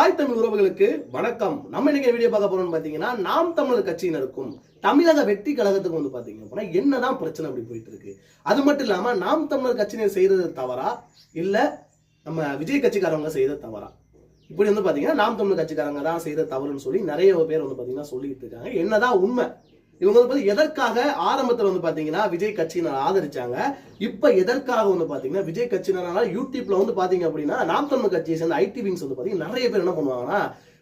தாய் தமிழ் உறவுகளுக்கு வணக்கம். நம்ம இன்னைக்கு வீடியோ பார்க்க போறோம்னு பாத்தீங்கன்னா நாம் தமிழர் கட்சியினருக்கும் தமிழக வெற்றி கழகத்துக்கு வந்து பாத்தீங்க அப்படின்னா என்னதான் பிரச்சனை அப்படி போயிட்டு இருக்கு. அது மட்டும் இல்லாம நாம் தமிழர் கட்சியினர் செய்யறது தவறா? இல்ல நம்ம விஜய் கட்சிக்காரவங்க செய்யறது தவறா? இப்படி வந்து பாத்தீங்கன்னா நாம் தமிழர் கட்சிக்காரங்க தான் செய்யறது தவறுன்னு சொல்லி நிறைய பேர் வந்து பாத்தீங்கன்னா சொல்லிட்டு இருக்காங்க. என்னதான் உண்மை. இவங்க வந்து பாத்தீங்க- எதற்காக ஆரம்பத்தில் வந்து பார்த்தீங்கன்னா விஜய் கட்சியினர் ஆதரிச்சாங்க இப்போ எதற்காக வந்து பார்த்தீங்கன்னா விஜய் கட்சியினரால யூடியூப்ல வந்து பார்த்தீங்க அப்படின்னா நாம் தமிழ் கட்சியை சேர்ந்த ஐடி விங்ஸ் வந்து பார்த்தீங்கன்னா நிறைய பேர் என்ன பண்ணுவாங்கன்னா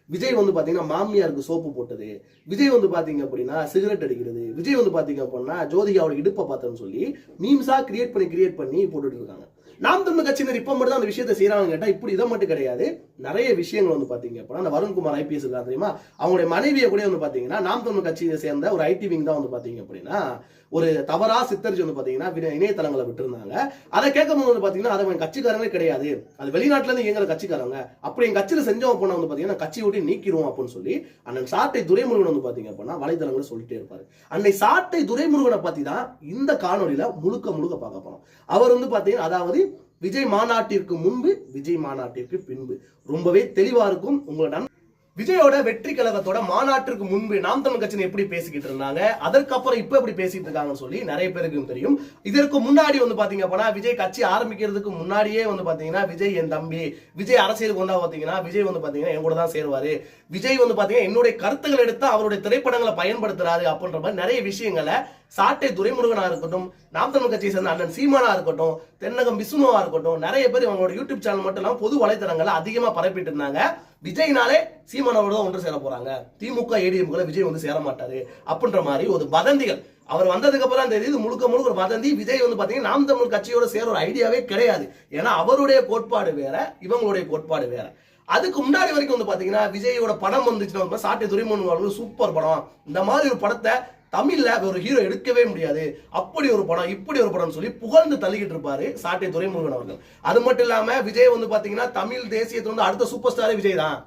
விஜய் வந்து பார்த்தீங்கன்னா மாமியாருக்கு சோப்பு போட்டது விஜய் வந்து பார்த்தீங்க அப்படின்னா சிகரெட் அடிக்கிறது விஜய் வந்து பார்த்தீங்க அப்படின்னா ஜோதிகாவோட இடுப்பை பார்த்தோன்னு சொல்லி மீம்ஸாக கிரியேட் பண்ணி கிரியேட் பண்ணி போட்டுட்டு இருக்காங்க. நாம் தமிழ் கட்சியினர் இப்போ மட்டும் தான் அந்த விஷயத்தை செய்கிறாங்க கேட்டால் இப்படி இதை மட்டும் கிடையாது. நிறைய விஷயங்கள் வந்து பாத்தீங்க அப்படின்னா அந்த வருண்குமார் ஐபிஎஸ் இருக்கா தெரியுமா? அவங்களுடைய மனைவியை கூட வந்து பாத்தீங்கன்னா நாம் தமிழ் கட்சியை சேர்ந்த ஒரு ஐடி விங் தான் வந்து பாத்தீங்க அப்படின்னா ஒரு தவறா சித்தரிச்சு வந்து பாத்தீங்கன்னா இணையதளங்களை இணையதளங்களை விட்டுருந்தாங்க. அதை கேட்கும்போது வந்து பாத்தீங்கன்னா அது கட்சிக்காரங்களே கிடையாது. அது வெளிநாட்டுல இருந்து இயங்குற கட்சிக்காரங்க. அப்படி என் கட்சியில செஞ்சவங்க போன வந்து பாத்தீங்கன்னா கட்சி விட்டு நீக்கிடுவோம் அப்படின்னு சொல்லி அண்ணன் சாட்டை துரைமுருகன் வந்து பாத்தீங்க அப்படின்னா வலைதளங்களை சொல்லிட்டே இருப்பாரு. அன்னை சாட்டை துரைமுருகனை பத்தி தான் இந்த காணொலியில முழுக்க முழுக்க பார்க்க போறோம். அவர் வந்து பாத்தீங்கன்னா அதாவது விஜய் மாநாட்டிற்கு முன்பு விஜய் மாநாட்டிற்கு பின்பு. ரொம்பவே தெளிவா இருக்கும் உங்களோட விஜயோட வெற்றி கழகத்தோட மாநாட்டிற்கு முன்பு நாம் தமிழ் கட்சியை எப்படி பேசிக்கிட்டு இருந்தாங்க அதற்கப்புறம் இப்ப எப்படி பேசிட்டு இருக்காங்கன்னு சொல்லி நிறைய பேருக்கு தெரியும். இதற்கு முன்னாடி வந்து பாத்தீங்க அப்படின்னா விஜய் கட்சி ஆரம்பிக்கிறதுக்கு முன்னாடியே வந்து பாத்தீங்கன்னா விஜய் என் தம்பி விஜய் அரசியலுக்கு வந்தா பாத்தீங்கன்னா விஜய் வந்து பாத்தீங்கன்னா என் கூட தான் சேருவாரு. விஜய் வந்து பாத்தீங்கன்னா என்னுடைய கருத்துக்கள் எடுத்து அவருடைய திரைப்படங்களை பயன்படுத்துறாரு அப்படின்ற மாதிரி நிறைய விஷயங்களை சாட்டை துரைமுருகனா இருக்கட்டும் நாம் தமிழ் கட்சியை சேர்ந்த அண்ணன் சீமானா இருக்கட்டும் தென்னகம் விஷ்ணுவா இருக்கட்டும் நிறைய பேர் இவங்களோட யூடியூப் சேனல் மட்டும் இல்லாமல் பொது வலைத்தளங்களை அதிகமா பரப்பிட்டு இருந்தாங்க. விஜய்னாலே சீமானோட தான் ஒன்று சேர போறாங்க. திமுக ஏடிஎம்குள்ள விஜய் வந்து சேர மாட்டாரு அப்படின்ற மாதிரி ஒரு வதந்திகள். அவர் வந்ததுக்கு அப்புறம் அந்த இது முழுக்க முழுக்க ஒரு வதந்தி. விஜய் வந்து பாத்தீங்கன்னா நாம் தமிழ் கட்சியோட சேர ஒரு ஐடியாவே கிடையாது. ஏன்னா அவருடைய கோட்பாடு வேற இவங்களுடைய கோட்பாடு வேற. அதுக்கு முன்னாடி வரைக்கும் வந்து பாத்தீங்கன்னா விஜயோட படம் வந்துச்சுன்னா சாட்டை துரைமுருகன் சூப்பர் படம். இந்த மாதிரி ஒரு படத்தை தமிழில் ஒரு ஹீரோ எடுக்கவே முடியாது. அப்படி ஒரு படம் இப்படி ஒரு படம்னு சொல்லி புகழ்ந்து தள்ளிக்கிட்டு இருப்பாரு சாட்டை துரைமுருகன் அவர்கள். அது மட்டும் இல்லாம விஜய் வந்து பாத்தீங்கன்னா தமிழ் தேசியத்தை வந்து அடுத்த சூப்பர் ஸ்டாரே விஜய் தான்.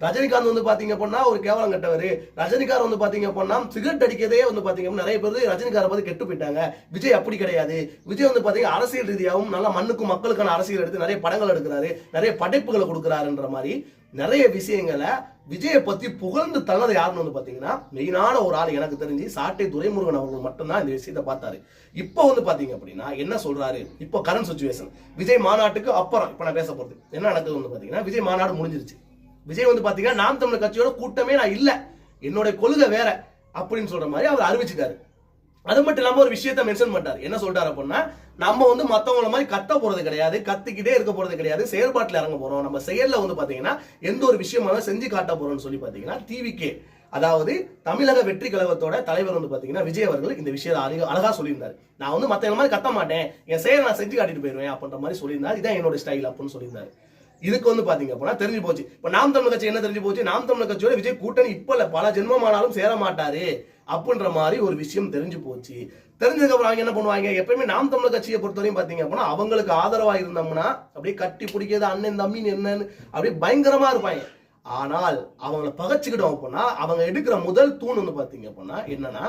ரஜினிகாந்த் வந்து பாத்தீங்க அப்படின்னா ஒரு கேவலம் கட்டவர். ரஜினிகாந்த் வந்து பாத்தீங்க அப்படின்னா சிகரெட் அடிக்கிறதே வந்து பார்த்தீங்க நிறைய பேர் ரஜினிகாரை பார்த்து கெட்டு போயிட்டாங்க. விஜய் அப்படி கிடையாது. விஜய் வந்து பாத்தீங்க அரசியல் ரீதியாகவும் நல்லா மண்ணுக்கும் மக்களுக்கான அரசியல் எடுத்து நிறைய படங்கள் எடுக்கிறாரு. நிறைய படைப்புகளை கொடுக்குறாருன்ற மாதிரி நிறைய விஷயங்களை விஜயை பத்தி புகழ்ந்து தள்ளது யாருன்னு வந்து பாத்தீங்கன்னா மெயினான ஒரு ஆள் எனக்கு தெரிஞ்சு சாட்டை துரைமுருகன் அவர்கள் மட்டும்தான் இந்த விஷயத்தை பார்த்தாரு. இப்போ வந்து பாத்தீங்க அப்படின்னா என்ன சொல்றாரு? இப்போ கரண்ட் சுச்சுவேஷன் விஜய் மாநாட்டுக்கு அப்புறம் இப்போ நான் பேச போறது. என்ன நடக்குது வந்து பாத்தீங்கன்னா விஜய் மாநாடு முடிஞ்சிருச்சு. விஜய் வந்து பாத்தீங்கன்னா நாம் தமிழர் கட்சியோட கூட்டமே நான் இல்ல. என்னுடைய கொள்கை வேற அப்படின்னு சொல்ற மாதிரி அவர் அறிவிச்சிட்டாரு. அது மட்டும் இல்லாமல் ஒரு விஷயத்த மென்ஷன் பண்ணார் என்ன சொல்றாரு அப்படின்னா நம்ம வந்து மற்றவங்கள மாதிரி கத்த போறது கிடையாது கத்திக்கிட்டே இருக்க போறது கிடையாது செயல்பாட்டில் இறங்க போறோம். நம்ம செயலில் வந்து பாத்தீங்கன்னா எந்த ஒரு விஷயமான செஞ்சு காட்ட போறோம்னு சொல்லி பாத்தீங்கன்னா டிவிக்கே அதாவது தமிழக வெற்றி கழகத்தோட தலைவர் வந்து பாத்தீங்கன்னா விஜய் அவர்கள் இந்த விஷயத்தை அழக அழகா சொல்லியிருந்தார். நான் வந்து மற்ற மாதிரி கத்த மாட்டேன். என் செயலை நான் செஞ்சு காட்டிட்டு போயிருவேன் அப்படின்ற மாதிரி சொல்லியிருந்தார். இதான் என்னோட ஸ்டைல் அப்படின்னு சொல்லியிருந்தாரு. இதுக்கு வந்து பாத்தீங்க அப்படின்னா தெரிஞ்சு போச்சு. இப்ப நாம் தமிழ் கட்சி என்ன தெரிஞ்சு போச்சு? நாம் தமிழ் கட்சியோட விஜய் கூட்டணி இப்ப இல்ல. பல ஜென்மமானாலும் சேர மாட்டாரு. அப்படின்ற மாதிரி ஒரு விஷயம் தெரிஞ்சு போச்சு. தெரிஞ்சதுக்கு அப்புறம் அவங்க என்ன பண்ணுவாங்க? எப்பயுமே நாம் தமிழர் கட்சியை பொறுத்தவரையும் பாத்தீங்க அப்படின்னா அவங்களுக்கு ஆதரவா இருந்தோம்னா அப்படியே கட்டி பிடிக்கிறது அண்ணன் தம்பின்னு என்னன்னு அப்படியே பயங்கரமா இருப்பாங்க. ஆனால் அவங்கள பகச்சுக்கிட்டோம் அப்படின்னா அவங்க எடுக்கிற முதல் தூண் வந்து பாத்தீங்க அப்படின்னா என்னன்னா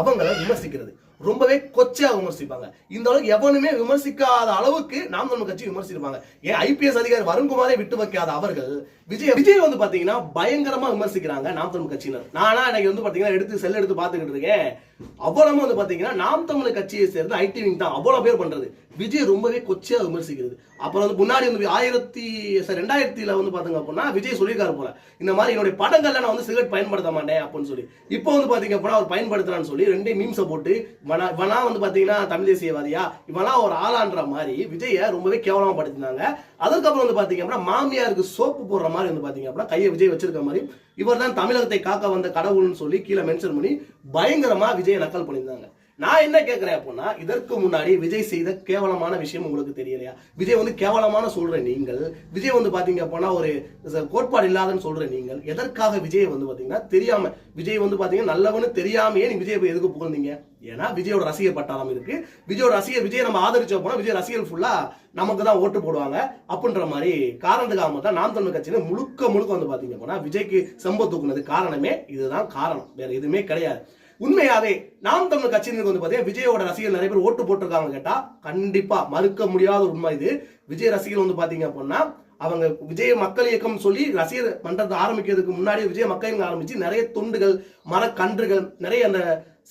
அவங்கள விமர்சிக்கிறது. ரொம்பவே கொச்சையா விமர்சிப்பாங்க. இந்த அளவுக்கு எவனுமே விமர்சிக்காத அளவுக்கு நாம் தமிழ் கட்சி விமர்சிப்பாங்க ஏன் ஐபிஎஸ் அதிகாரி வருண்குமாரே விட்டு வைக்காத அவர்கள் விஜய் விஜய் வந்து பாத்தீங்கன்னா பயங்கரமா விமர்சிக்கிறாங்க நாம் தமிழ் கட்சியினர். நானா எனக்கு வந்து பாத்தீங்கன்னா எடுத்து செல் எடுத்து பாத்துக்கிட்டு இருக்கேன். அவ்வளவு வந்து பாத்தீங்கன்னா நாம் தமிழ் கட்சியை சேர்ந்து ஐடி விங் தான் அவ்வளவு பேர் பண்றது. விஜய் ரொம்பவே கொச்சையா விமர்சிக்கிறது. அப்புறம் வந்து முன்னாடி வந்து ஆயிரத்தி சார் ரெண்டாயிரத்தில வந்து பாத்தீங்க அப்படின்னா விஜய் சொல்லியிருக்காரு போல. இந்த மாதிரி என்னுடைய படங்கள்ல நான் வந்து சிகரெட் பயன்படுத்த மாட்டேன் அப்படின்னு சொல்லி. இப்போ வந்து பாத்தீங்க அப்படின்னா அவர் பயன்படுத்துறான்னு சொல்லி ரெண்டே மீம்ஸை போட்டு இவனா இவனா வந்து பாத்தீங்கன்னா தமிழ் தேசியவாதியா? இவனா ஒரு ஆளான்ற மாதிரி விஜயை ரொம்பவே கேவலமா படுத்தினாங்க அதுக்கப்புறம் வந்து பார்த்தீங்க அப்படின்னா மாமியாருக்கு சோப்பு போடுற மாதிரி வந்து பார்த்தீங்க அப்படின்னா கையை விஜய் வச்சிருக்க மாதிரி இவர் தான் தமிழகத்தை காக்க வந்த கடவுள்னு சொல்லி கீழே மென்ஷன் பண்ணி பயங்கரமா விஜயை நக்கல் பண்ணியிருந்தாங்க. நான் என்ன கேட்கிறேன் அப்படின்னா இதற்கு முன்னாடி விஜய் செய்த கேவலமான விஷயம் உங்களுக்கு தெரியலையா? விஜய் வந்து கேவலமான சொல்ற நீங்கள் விஜய் வந்து பாத்தீங்க அப்படின்னா ஒரு கோட்பாடு இல்லாதன்னு சொல்ற நீங்கள் எதற்காக விஜய் வந்து பாத்தீங்கன்னா தெரியாம விஜய் வந்து பாத்தீங்கன்னா நல்லவனு தெரியாமையே நீ விஜய் போய் எதுக்கு புகழ்ந்தீங்க? ஏன்னா விஜயோட ரசிகர் பட்டாளம் இருக்கு. விஜயோட ரசிகர் விஜய் நம்ம ஆதரிச்ச போனா விஜய் ரசிகர் ஃபுல்லா நமக்கு தான் ஓட்டு போடுவாங்க. அப்படின்ற மாதிரி காரணத்துக்காக தான் நாம் தமிழ் கட்சியில முழுக்க முழுக்க வந்து பாத்தீங்க அப்படின்னா விஜய்க்கு செம்ப தூக்குனது காரணமே இதுதான் காரணம். வேற எதுவுமே கிடையாது. உண்மையாவே நாம் தமிழ் கட்சியினருக்கு வந்து பாத்தீங்கன்னா விஜயோட ரசிகர்கள் நிறைய பேர் ஓட்டு போட்டிருக்காங்க கேட்டா கண்டிப்பா மறுக்க முடியாத உண்மை இது. விஜய் ரசிகர் வந்து பாத்தீங்க அப்படின்னா அவங்க விஜய் மக்கள் இயக்கம் சொல்லி ரசிகர் மன்றத்தை ஆரம்பிக்கிறதுக்கு முன்னாடி விஜய் மக்கள் இயக்கம் ஆரம்பிச்சு நிறைய துண்டுகள் மரக்கன்றுகள் நிறைய அந்த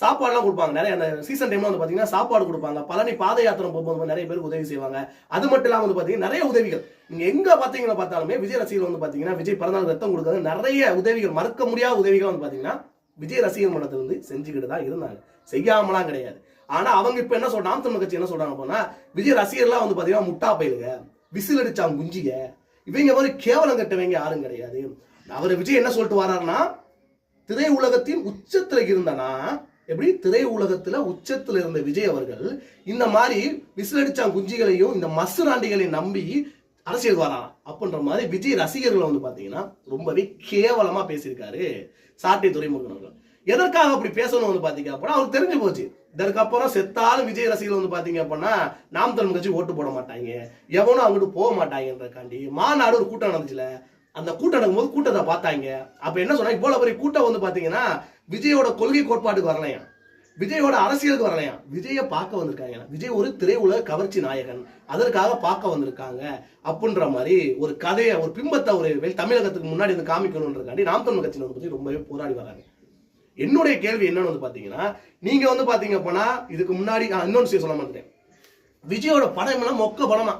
சாப்பாடுலாம் கொடுப்பாங்க. நிறைய அந்த சீசன் டைம்ல வந்து பாத்தீங்கன்னா சாப்பாடு கொடுப்பாங்க. பழனி பாத யாத்திரை போகும்போது நிறைய பேருக்கு உதவி செய்வாங்க. அது மட்டும் இல்லாம வந்து பாத்தீங்கன்னா நிறைய உதவிகள். நீங்க எங்க பாத்தீங்கன்னா பார்த்தாலுமே விஜய் ரசிகர் வந்து பாத்தீங்கன்னா விஜய் பிறந்தநாள் ரத்தம் கொடுக்கறது நிறைய உதவிகள் மறக்க முடியாத உதவிகள் வந்து பாத்தீங்கன்னா விஜய் ரசிகர் மன்றத்தை வந்து செஞ்சுக்கிட்டு தான் இருந்தாங்க. செய்யாமலாம் கிடையாது. ஆனா அவங்க இப்ப என்ன சொல்றாங்க நாம் தமிழ் கட்சி என்ன சொல்றாங்க போனா விஜய் ரசிகர்லாம் வந்து பாத்தீங்கன்னா முட்டா பயிலுங்க விசில் அடிச்சாங்க குஞ்சிக இவங்க மாதிரி கேவலம் கட்டவங்க யாரும் கிடையாது. அவர் விஜய் என்ன சொல்லிட்டு வர்றாருன்னா திரை உலகத்தின் உச்சத்துல இருந்தனா எப்படி? திரை உலகத்துல உச்சத்துல இருந்த விஜய் அவர்கள் இந்த மாதிரி விசிலடிச்சான் குஞ்சிகளையும் இந்த மசுராண்டிகளையும் நம்பி அரசியல் வரான் அப்படின்ற மாதிரி விஜய் ரசிகர்களை வந்து பாத்தீங்கன்னா ரொம்பவே கேவலமா பேசியிருக்காரு. சாட்டை துறைமுகம் அவர்கள் எதற்காக அப்படி பேசணும் வந்து பாத்தீங்க அப்படின்னா அவருக்கு தெரிஞ்சு போச்சு. இதற்கப்புறம் செத்தாலும் விஜய் ரசிகர்கள் வந்து பாத்தீங்க அப்படின்னா நாம் தமிழ் கட்சி ஓட்டு போட மாட்டாங்க. எவனும் அங்கிட்டு போக மாட்டாங்கன்றக்காண்டி மாநாடு ஒரு கூட்டம் நடந்துச்சுல அந்த கூட்டம் நடக்கும்போது கூட்டத்தை பார்த்தாங்க. அப்ப என்ன சொன்னா இவ்வளவு பெரிய கூட்டம் வந்து பாத்தீங்கன்னா விஜயோட கொள்கை கோட்பாட்டுக்கு வரலையா விஜயோட அரசியலுக்கு வரலையா? விஜய பார்க்க வந்திருக்காங்க. விஜய் ஒரு திரையுலக கவர்ச்சி நாயகன். அதற்காக பார்க்க வந்திருக்காங்க அப்படின்ற மாதிரி ஒரு கதையை ஒரு பிம்பத்தை ஒரு தமிழகத்துக்கு முன்னாடி வந்து காமிக்கணுன்றக்காண்டி நாம் தமிழ் கட்சியினர் பத்தி ரொம்பவே போராடி வராங்க. என்னுடைய கேள்வி என்னன்னு வந்து பாத்தீங்கன்னா நீங்க வந்து பாத்தீங்க அப்படின்னா இதுக்கு முன்னாடி இன்னொன்று விஷயம் சொல்ல மாட்டேன் விஜயோட படம் எல்லாம் மொக்க படமா.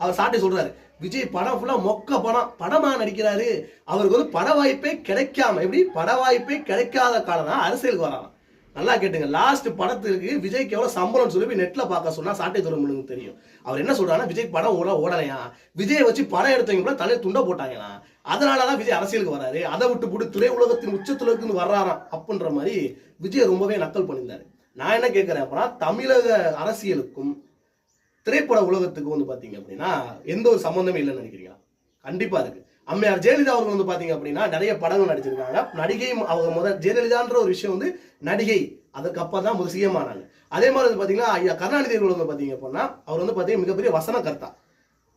அவர் சாட்டி சொல்றாரு. விஜய் படம் ஃபுல்லா மொக்க படம் படமா நடிக்கிறாரு. அவருக்கு வந்து பட வாய்ப்பே கிடைக்காம எப்படி? பட வாய்ப்பே கிடைக்காத காலம் தான் அரசியலுக்கு வரலாம் நல்லா கேட்டுங்க. லாஸ்ட் படத்துக்கு விஜய்க்கு எவ்வளோ சம்பளம் சொல்லி நெட்டில் பார்க்க சொன்னால் சாட்டை துறமுனுக்கு தெரியும். அவர் என்ன சொல்கிறாங்கன்னா விஜய் படம் ஓட ஓடலையா? விஜய் வச்சு படம் எடுத்தவங்க கூட தலையை துண்ட அதனால தான் விஜய் அரசியலுக்கு வராரு. அதை விட்டு போட்டு திரை உலகத்தின் உச்சத்தில் இருந்து வர்றாராம் அப்படின்ற மாதிரி விஜய் ரொம்பவே நக்கல் பண்ணியிருந்தாரு. நான் என்ன கேட்குறேன் அப்படின்னா தமிழக அரசியலுக்கும் திரைப்பட உலகத்துக்கும் வந்து பார்த்தீங்க அப்படின்னா எந்த ஒரு சம்மந்தமே இல்லைன்னு நினைக்கிறீங்களா? கண்டிப்பாக இருக்குது அம்மையார் ஜெயலலிதா அவர்கள் வந்து பாத்தீங்க அப்படின்னா நிறைய படங்கள் நடிச்சிருக்காங்க. நடிகையும் அவங்க முதல் ஜெயலலிதான்ற ஒரு விஷயம் வந்து நடிகை அதுக்கப்புறம் தான் முதல் சிஎம் ஆனாங்க. அதே மாதிரி வந்து பாத்தீங்கன்னா ஐயா கருணாநிதி அவர்கள் வந்து பாத்தீங்க அப்படின்னா அவர் வந்து பாத்தீங்கன்னா மிகப்பெரிய வசனகர்த்தா.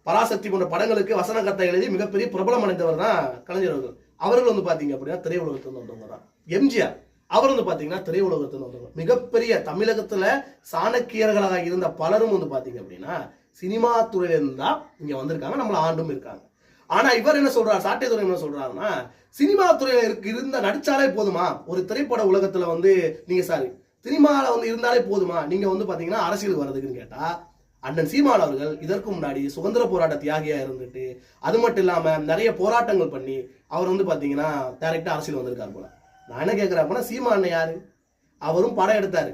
பராசக்தி போன்ற படங்களுக்கு வசனகர்த்தா எழுதி மிகப்பெரிய பிரபலம் அடைந்தவர் தான் கலைஞர் அவர்கள். அவர்கள் வந்து பாத்தீங்க அப்படின்னா திரையுலகத்துல வந்தவங்க தான். எம்ஜிஆர் அவர் வந்து பாத்தீங்கன்னா திரையுலகத்துல வந்தவங்க மிகப்பெரிய தமிழகத்துல சாணக்கியர்களாக இருந்த பலரும் வந்து பாத்தீங்க அப்படின்னா சினிமா துறையில இருந்தா இங்க வந்திருக்காங்க நம்மள ஆண்டும் இருக்காங்க. ஆனா இவர் என்ன சொல்றார்? சாட்டை என்ன சொல்றாருன்னா சினிமா துறையில இருக்கு இருந்த நடிச்சாலே போதுமா? ஒரு திரைப்பட உலகத்துல வந்து நீங்க சாரி சினிமாவில் வந்து இருந்தாலே போதுமா? நீங்க வந்து பாத்தீங்கன்னா அரசியல் வர்றதுக்குன்னு கேட்டா அண்ணன் சீமான் அவர்கள் இதற்கு முன்னாடி சுதந்திர போராட்ட தியாகியா இருந்துட்டு அது மட்டும் இல்லாம நிறைய போராட்டங்கள் பண்ணி அவர் வந்து பாத்தீங்கன்னா டேரக்டாக அரசியல் வந்திருக்காரு போல. நான் என்ன கேட்கிறேன் அப்படின்னா சீமான் அண்ணன் யாரு? அவரும் படம் எடுத்தாரு.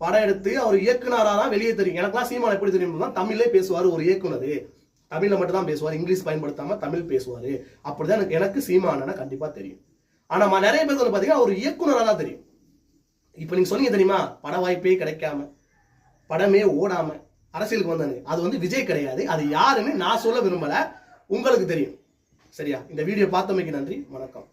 படம் எடுத்து அவர் இயக்குனராக தான் வெளியே தெரியும். எனக்கெல்லாம் சீமான் எப்படி தெரியும் தமிழ்லேயே பேசுவார் ஒரு இயக்குனர். தமிழில் மட்டும் தான் பேசுவார் இங்கிலீஷ் பயன்படுத்தாமல் தமிழ் பேசுவார். அப்படிதான் எனக்கு எனக்கு சீமானா கண்டிப்பாக தெரியும். ஆனால் நிறைய பேர் வந்து பார்த்தீங்கன்னா ஒரு இயக்குனராக தான் தெரியும். இப்போ நீங்கள் சொன்னீங்க தெரியுமா பட வாய்ப்பே கிடைக்காம படமே ஓடாம அரசியலுக்கு வந்தாங்க அது வந்து விஜய் கிடையாது. அது யாருன்னு நான் சொல்ல விரும்பலை. உங்களுக்கு தெரியும். சரியா? இந்த வீடியோ பார்த்தமைக்கு நன்றி. வணக்கம்.